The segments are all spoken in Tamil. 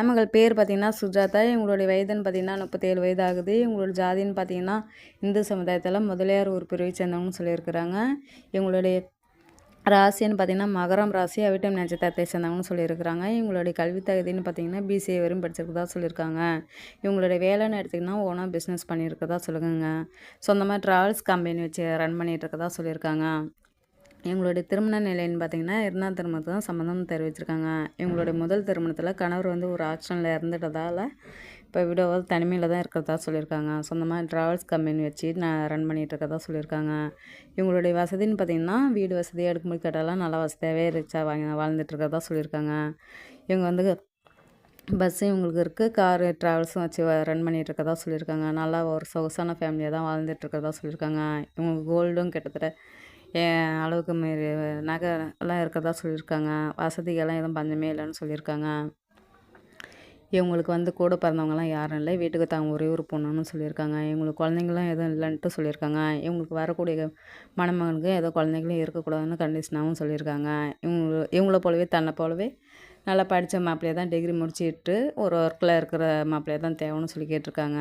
மணமகள் பேர் பார்த்திங்கன்னா சுஜாதா இவங்களுடைய வயதுன்னு பார்த்திங்கன்னா முப்பத்தேழு வயது ஆகுது இவங்களோட ஜாதின்னு பார்த்திங்கன்னா இந்து சமுதாயத்தில் முதலியார் ஒரு பிரிவை சேர்ந்தவங்கன்னு சொல்லியிருக்கிறாங்க. இவங்களுடைய ராசின்னு பார்த்திங்கன்னா மகரம் ராசி அவிட்டம் நட்சத்திரத்தை சேர்ந்தவங்கன்னு சொல்லியிருக்கிறாங்க. இவங்களுடைய கல்வி தகுதின்னு பார்த்திங்கன்னா பிசிஏ வரையும் படிச்சிருக்கதா சொல்லியிருக்காங்க. இவங்களுடைய வேலைன்னு எடுத்திங்கன்னா ஓனாக பிஸ்னஸ் பண்ணியிருக்கதா சொல்லுங்க சொந்தமாக ட்ராவல்ஸ் கம்பெனி வச்சு ரன் பண்ணிகிட்டு இருக்கதா சொல்லியிருக்காங்க. இவங்களுடைய திருமண நிலைன்னு பார்த்தீங்கன்னா இரண்டாம் திருமணத்தை தான் சம்மந்தம் தெரிவிச்சிருக்காங்க. இவங்களுடைய முதல் திருமணத்தில் கணவர் வந்து ஒரு ஆக்ஷனில் இறந்துட்டதால் இப்போ விடோவால் தனிமையில் தான் இருக்கிறதா சொல்லியிருக்காங்க. சொந்தமாக ட்ராவல்ஸ் கம்பெனி வச்சு நான் ரன் பண்ணிகிட்டு இருக்கதா சொல்லியிருக்காங்க. இவங்களுடைய வசதின்னு பார்த்திங்கன்னா வீடு வசதி எடுக்கும்போது கேட்டாலாம் நல்லா வசதியாகவே ரிச்சாக வாங்கி வாழ்ந்துட்டு இருக்கிறதா சொல்லியிருக்காங்க. இவங்க வந்து பஸ்ஸு இவங்களுக்கு இருக்குது காரு ட்ராவல்ஸும் வச்சு ரன் பண்ணிகிட்டு இருக்கதா சொல்லியிருக்காங்க. நல்லா ஒரு சொகுசான ஃபேமிலியாக தான் வாழ்ந்துட்டு இருக்கிறதா சொல்லியிருக்காங்க. இவங்க கோல்டும் கிட்டத்தட்ட அளவுக்கு மீறி நகை எல்லாம் இருக்கிறதா சொல்லியிருக்காங்க. வசதிகள்லாம் எதுவும் பஞ்சமே இல்லைன்னு சொல்லியிருக்காங்க. இவங்களுக்கு வந்து கூட பிறந்தவங்கலாம் யாரும் இல்லை. வீட்டுக்கு தாங்க ஒரே ஒரு பொண்ணுன்னு சொல்லியிருக்காங்க. இவங்களுக்கு குழந்தைங்களாம் எதுவும் இல்லைன்ட்டு சொல்லியிருக்காங்க. இவங்களுக்கு வரக்கூடிய மணமகனுக்கு ஏதோ குழந்தைங்களும் இருக்கக்கூடாதுன்னு கண்டிஷனாகவும் சொல்லியிருக்காங்க. இவங்க இவங்கள போலவே தன்னை போலவே நல்லா படித்த மாப்பிள்ளையை தான் டிகிரி முடிச்சுட்டு ஒரு ஒர்க்கில் இருக்கிற மாப்பிள்ளையை தான் தேவைன்னு சொல்லி கேட்டிருக்காங்க.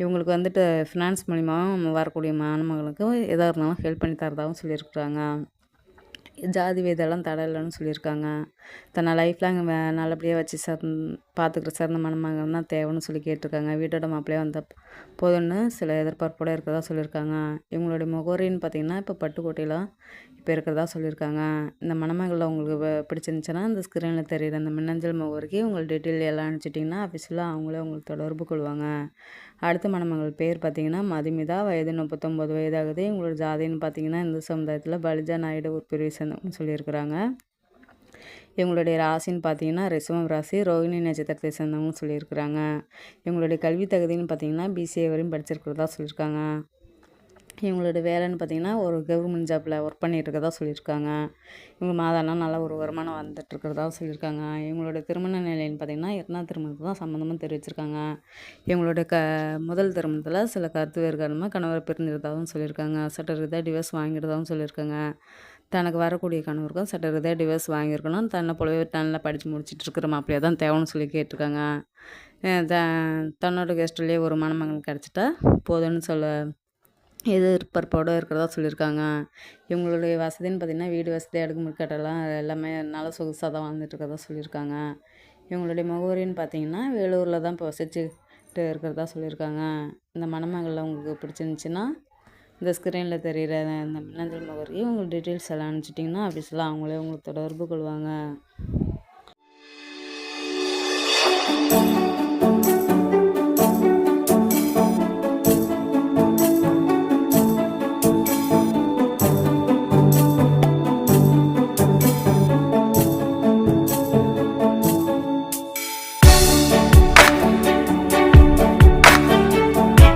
இவங்களுக்கு வந்துட்டு ஃபினான்ஸ் மூலிமாவும் வரக்கூடிய மணமகளுக்கு எதாக இருந்தாலும் ஹெல்ப் பண்ணி தரதாகவும் சொல்லியிருக்குறாங்க. ஜாதி வேதெல்லாம் தடை இல்லைன்னு சொல்லியிருக்காங்க. தன்னை லைஃப் லாங் நல்லபடியாக வச்சு சார் பார்த்துக்கிற சிறந்த மணமகன் தான் தேவைன்னு சொல்லி கேட்டிருக்காங்க. வீட்டோட மாப்பிள்ளையே வந்த போதும்னு சில எதிர்பார்ப்போடு இருக்கிறதா சொல்லியிருக்காங்க. இவங்களுடைய முகவரின்னு பார்த்திங்கன்னா இப்போ பட்டுக்கோட்டையில் இப்போ இருக்கிறதா சொல்லியிருக்காங்க. இந்த மணமகளில் உங்களுக்கு பிடிச்சிருந்துச்சுன்னா இந்த ஸ்க்ரீனில் தெரியுற அந்த மின்னஞ்சல் முகவரிக்கு உங்கள் டீட்டெயில் எல்லாம் அனுப்பிச்சிட்டிங்கன்னா ஆஃபீஸில் அவங்களே உங்களுக்கு தொடர்பு கொள்வாங்க. அடுத்த மணமகள் பேர் பார்த்திங்கன்னா மதுமிதா. வயது முப்பத்தொம்போது வயதாகுது. இவங்களோட ஜாதின்னு பார்த்திங்கன்னா இந்து சமுதாயத்தில் பலிஜா நாயுடு ஒரு பிரிவு சேர்ந்தவங்கன்னு சொல்லியிருக்கிறாங்க. இவங்களுடைய ராசின்னு பார்த்தீங்கன்னா ரிஷபம் ராசி ரோஹிணி நட்சத்திரத்தை சேர்ந்தவங்க சொல்லியிருக்கிறாங்க. இவங்களுடைய கல்வி தகுதின்னு பார்த்தீங்கன்னா பிசிஏ வரையும் படிச்சிருக்கிறதா சொல்லியிருக்காங்க. இவங்களோட வேலைன்னு பார்த்தீங்கன்னா ஒரு கவர்மெண்ட் ஜாப்பில் ஒர்க் பண்ணிகிட்டு இருக்கதா சொல்லியிருக்காங்க. இவங்க மாதானா நல்லா ஒரு வருமானம் வந்துட்டுருக்கிறதா சொல்லியிருக்காங்க. இவங்களோட திருமண நிலைன்னு பார்த்திங்கன்னா இரண்டாம் திருமணத்தை தான் சம்மந்தமாக தெரிவிச்சிருக்காங்க. இவங்களோட க முதல் திருமணத்தில் சில கருத்து வேறு காரணமாக கணவர் பிரிஞ்சிருந்தாகவும் சொல்லியிருக்காங்க. சட்ட ரீதியாக டிவோர்ஸ் வாங்கிடுறதாகவும் சொல்லியிருக்காங்க. தனக்கு வரக்கூடிய கணவருக்கும் சட்ட ரீதியாக டிவோர்ஸ் வாங்கியிருக்கணும். தன்னை போலவே நல்லா படித்து முடிச்சுட்டு இருக்கிற மாப்பிள்ளையாக தான் தேவைன்னு சொல்லி கேட்டிருக்காங்க. த தன்னோட கெஸ்ட்லேயே ஒரு மணமகன் கிடச்சிட்டா போதும்னு சொல்ல எது எதிர்பார்ப்போடு இருக்கிறதா சொல்லியிருக்காங்க. இவங்களுடைய வசதின்னு பார்த்திங்கன்னா வீடு வசதி அடுக்கு கட்டெல்லாம் எல்லாமே நல்ல சொகுசாக தான் வாழ்ந்துட்டு இருக்கிறதா சொல்லியிருக்காங்க. இவங்களுடைய முகவரின்னு பார்த்தீங்கன்னா வேலூரில் தான் இப்போ வசிச்சுட்டு இருக்கிறதா சொல்லியிருக்காங்க. இந்த மணமகளில் உங்களுக்கு பிடிச்சிருந்துச்சின்னா இந்த ஸ்க்ரீனில் தெரிகிற இந்த மின்னஞ்சல் முகவரிக்கு உங்களுக்கு டீட்டெயில்ஸ் எல்லாம் அனுப்பிச்சிட்டிங்கன்னா ஆஃபீஸில் அவங்களே உங்களுக்கு தொடர்பு கொள்வாங்க.